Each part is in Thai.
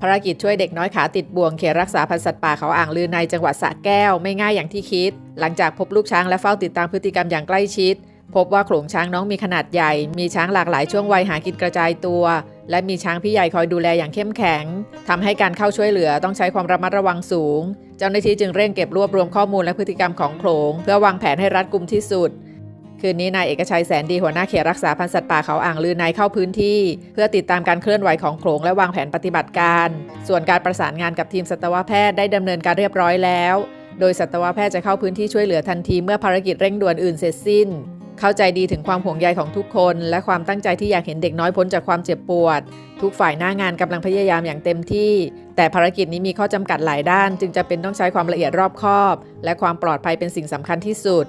ภารกิจช่วยเด็กน้อยขาติดบ่วงเขตรักษาพันธุ์สัตว์ป่าเขาอ่างลือในจังหวัดสระแก้วไม่ง่ายอย่างที่คิด หลังจากพบลูกช้างและเฝ้าติดตามพฤติกรรมอย่างใกล้ชิด พบว่าโขลงช้างน้องมีขนาดใหญ่ มีช้างหลากหลายช่วงวัยหากินกระจายตัว และมีช้างพี่ใหญ่คอยดูแลอย่างเข้มแข็งทำให้การเข้าช่วยเหลือต้องใช้ความระมัดระวังสูง เจ้าหน้าที่จึงเร่งเก็บรวบรวมข้อมูลและพฤติกรรมของโขลงเพื่อวางแผนให้รัดกุมที่สุด คืนนี้นายเอกชัยแสนดีหัวหน้าเขตรักษาพันธุ์สัตว์ป่าเขาอ่างลือนายเข้าพื้นที่ เพื่อติดตามการเคลื่อนไหวของโขลงและวางแผนปฏิบัติการ ส่วนการประสานงานกับทีมสัตวแพทย์ได้ดำเนินการเรียบร้อยแล้ว โดยสัตวแพทย์จะเข้าพื้นที่ช่วยเหลือทันทีเมื่อภารกิจเร่งด่วนอื่นเสร็จสิ้น เข้าใจดีถึงความห่วงใยของทุกคน และความตั้งใจที่อยากเห็นเด็กน้อยพ้นจากความเจ็บปวด ทุกฝ่ายหน้างานกำลังพยายามอย่างเต็มที่ แต่ภารกิจนี้มีข้อจำกัดหลายด้าน จึงจะเป็นต้องใช้ความละเอียดรอบคอบ และความปลอดภัยเป็นสิ่งสำคัญที่สุด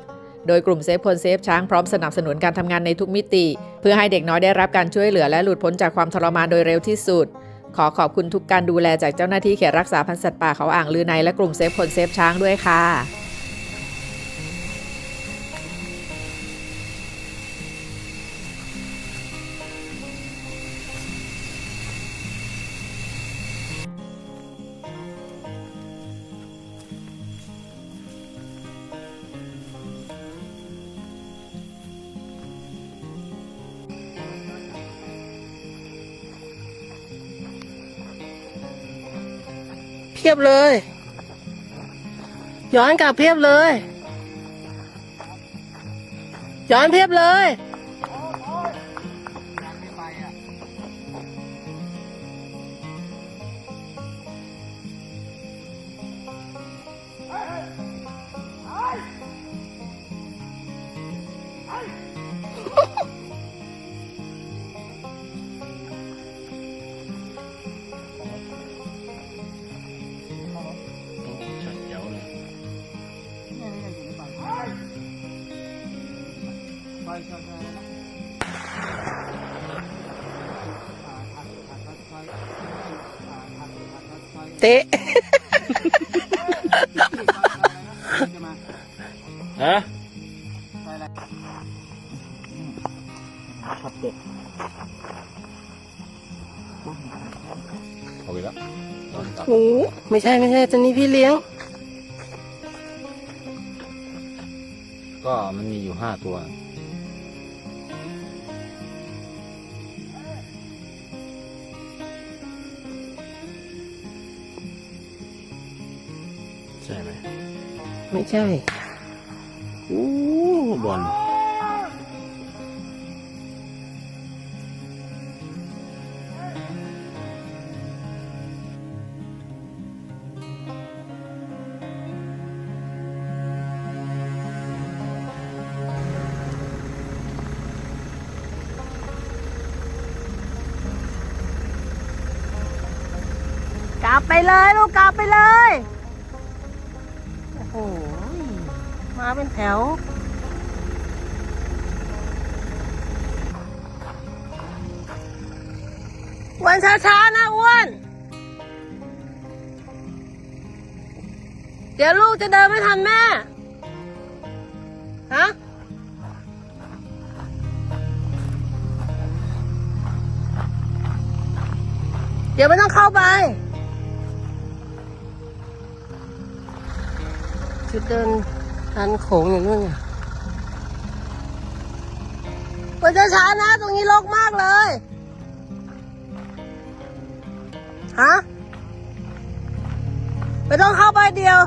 โดยกลุ่มเซฟคนเซฟช้างพร้อมสนับสนุนการทำงานในทุกมิติ เพื่อให้เด็กน้อยได้รับการช่วยเหลือและหลุดพ้นจากความทรมานโดยเร็วที่สุด ขอขอบคุณทุกการดูแลจากเจ้าหน้าที่เขตรักษาพันธุ์สัตว์ป่าเขาอ่างลือในและกลุ่มเซฟคนเซฟช้างด้วยค่ะ พียบเลย ย้อนกลับเพียบเลย ย้อนเพียบเลย เตะ ฮะขับเด็กเอาไปแล้วโอ้ไม่ใช่ไม่ใช่ตัวนี้พี่เลี้ยง ก็มันมีอยู่ห้าตัว ใช่ไหมไม่ใช่โอ้บอลกลับไปเลยลูกกลับไปเลยโอ้โห มาเป็นแถวอ้วนช้าๆนะอ้วน เดี๋ยวลูกจะเดินไม่ทันแม่ ฮะเดี๋ยวไม่ต้องเข้าไป ชุดเดินทันโขงอย่างนู้นไงมันจะช้านะ ตรงนี้รกมากเลย ฮะ ไม่ต้องเข้าไปเดียว